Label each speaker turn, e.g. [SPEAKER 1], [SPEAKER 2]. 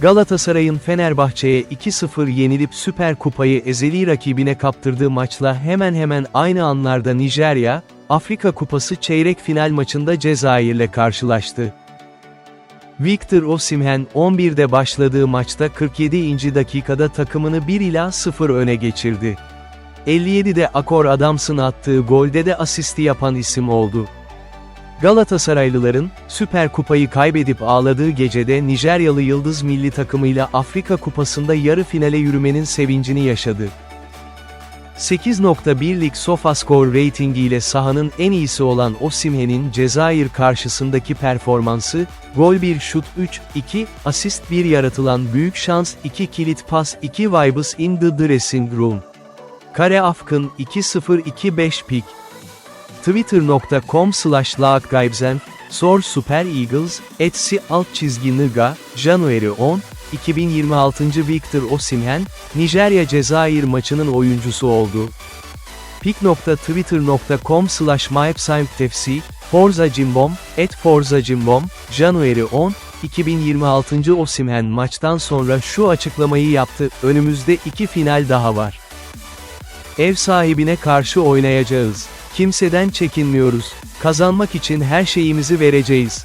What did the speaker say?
[SPEAKER 1] Galatasaray'ın Fenerbahçe'ye 2-0 yenilip Süper Kupayı ezeli rakibine kaptırdığı maçla hemen hemen aynı anlarda Nijerya, Afrika Kupası çeyrek final maçında Cezayir'le karşılaştı. Victor Osimhen 11'de başladığı maçta 47. dakikada takımını 1 ila 0 öne geçirdi. 57'de Akor Adams'ın attığı golde de asisti yapan isim oldu. Galatasaraylıların, Süper Kupayı kaybedip ağladığı gecede Nijeryalı Yıldız milli takımıyla Afrika Kupası'nda yarı finale yürümenin sevincini yaşadı. 8.1'lik SofaScore reytingiyle sahanın en iyisi olan Osimhen'in Cezayir karşısındaki performansı, gol 1 şut 3, 2, asist 1 yaratılan büyük şans 2 kilit pas 2 vibes in the dressing room. Kare Afkın 2025 pik twitter.com slash laakgaibzen, sor Super Eagles, etsi alt çizgi nıga, January 10, 2026. Victor Osimhen, Nijerya Cezayir maçının oyuncusu oldu. pik.twitter.com slash mypsimtefsi, Forza Cimbom, et Forza Cimbom, January 10, 2026. Osimhen maçtan sonra şu açıklamayı yaptı, önümüzde iki final daha var. Ev sahibine karşı oynayacağız. Kimseden çekinmiyoruz. Kazanmak için her şeyimizi vereceğiz.